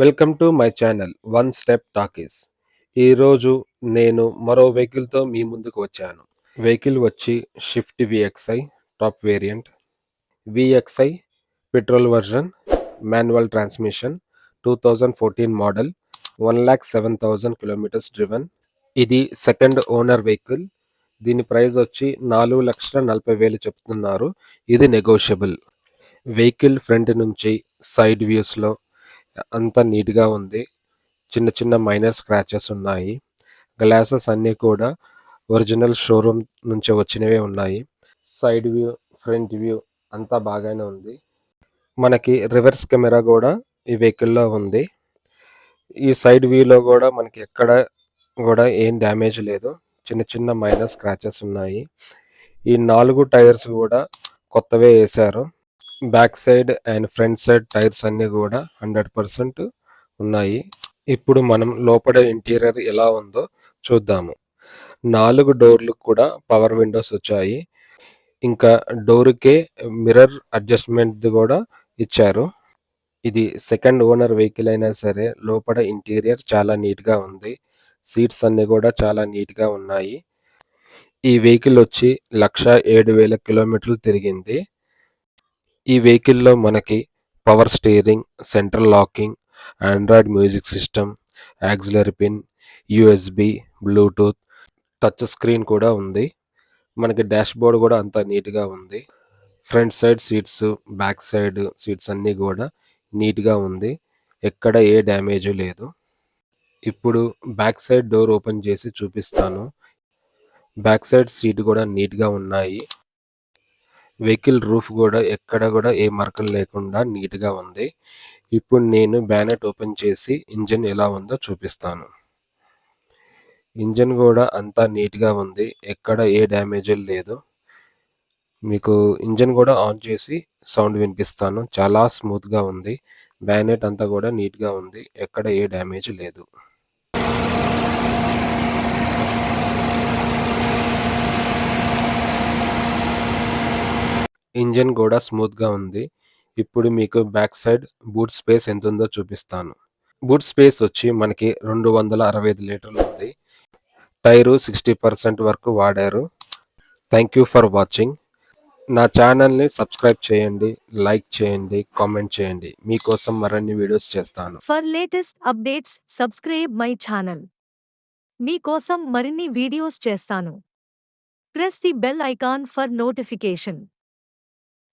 Welcome to my channel one step talkies. ఈరోజు నేను మరో వెహికల్తో మీ ముందుకు వచ్చాను. వెహికల్ వచ్చి Swift VXI top variant VXI petrol version manual transmission two thousand fourteen model one lakh seven thousand kilometres driven. ఇది సెకండ్ ఓనర్ వెహికల్. దీని ప్రైస్ వచ్చి నాలుగు లక్షల నలభై వేలు చెప్తున్నారు. ఇది నెగోషియబుల్. వెహికల్ ఫ్రంట్ నుంచి సైడ్ వ్యూస్లో అంతా నీట్గా ఉంది. చిన్న చిన్న మైనర్ స్క్రాచెస్ ఉన్నాయి. గ్లాసెస్ అన్నీ కూడా ఒరిజినల్ షోరూమ్ నుంచి వచ్చినవే ఉన్నాయి. సైడ్ వ్యూ ఫ్రంట్ వ్యూ అంతా బాగానే ఉంది. మనకి రివర్స్ కెమెరా కూడా ఈ వెహికల్లో ఉంది. ఈ సైడ్ వ్యూలో కూడా మనకి ఎక్కడ కూడా ఏం డ్యామేజ్ లేదు. చిన్న చిన్న మైనర్ స్క్రాచెస్ ఉన్నాయి. ఈ నాలుగు టైర్స్ కూడా కొత్తవే వేశారు. Back side and front side tyres అన్ని కూడా హండ్రెడ్ పర్సెంట్ ఉన్నాయి. ఇప్పుడు మనం లోపల ఇంటీరియర్ ఎలా ఉందో చూద్దాము. నాలుగు డోర్లు కూడా పవర్ విండోస్ వచ్చాయి. ఇంకా డోర్కే మిర్రర్ అడ్జస్ట్మెంట్ కూడా ఇచ్చారు. ఇది సెకండ్ ఓనర్ వెహికల్ అయినా సరే లోపల ఇంటీరియర్ చాలా నీట్గా ఉంది. సీట్స్ అన్నీ కూడా చాలా నీట్గా ఉన్నాయి. ఈ వెహికల్ వచ్చి లక్ష ఏడు వేల కిలోమీటర్లు తిరిగింది. ఈ వెహికల్లో మనకి power steering central locking Android music system auxiliary pin USB Bluetooth touch screen కూడా ఉంది. మనకి డాష్ బోర్డ్ కూడా అంతా నీట్గా ఉంది. Front side seats back side seats అన్నీ కూడా నీట్గా ఉంది. ఎక్కడ ఏ డ్యామేజ్ లేదు. ఇప్పుడు బ్యాక్ సైడ్ డోర్ ఓపెన్ చేసి చూపిస్తాను. బ్యాక్ సైడ్ సీట్ కూడా నీట్గా ఉన్నాయి. వెహికల్ రూఫ్ కూడా ఎక్కడ కూడా ఏ మరకలు లేకుండా నీట్గా ఉంది. ఇప్పుడు నేను బ్యానెట్ ఓపెన్ చేసి ఇంజన్ ఎలా ఉందో చూపిస్తాను. ఇంజన్ కూడా అంతా నీట్గా ఉంది. ఎక్కడ ఏ డ్యామేజ్ లేదు. మీకు ఇంజన్ కూడా ఆన్ చేసి సౌండ్ వినిపిస్తాను. చాలా స్మూత్గా ఉంది. బ్యానెట్ అంతా కూడా నీట్గా ఉంది. ఎక్కడ ఏ డ్యామేజ్ లేదు. ఇంజన్ కూడా స్మూత్గా ఉంది. ఇప్పుడు మీకు బ్యాక్ సైడ్ బూట్ స్పేస్ ఎంత ఉందో చూపిస్తాను. బూట్ స్పేస్ వచ్చి మనకి రెండు వందల అరవై ఐదు లీటర్లు ఉంది. టైరు సిక్స్టీ పర్సెంట్ వరకు వాడారు. Thank you for watching. నా ఛానల్ని సబ్స్క్రైబ్ చేయండి లైక్ చేయండి కామెంట్ చేయండి. మీకోసం మరిన్ని వీడియోస్ చేస్తాను. For latest updates subscribe my channel. మీకోసం మరిన్ని వీడియోస్ చేస్తాను. Press the bell icon for notification.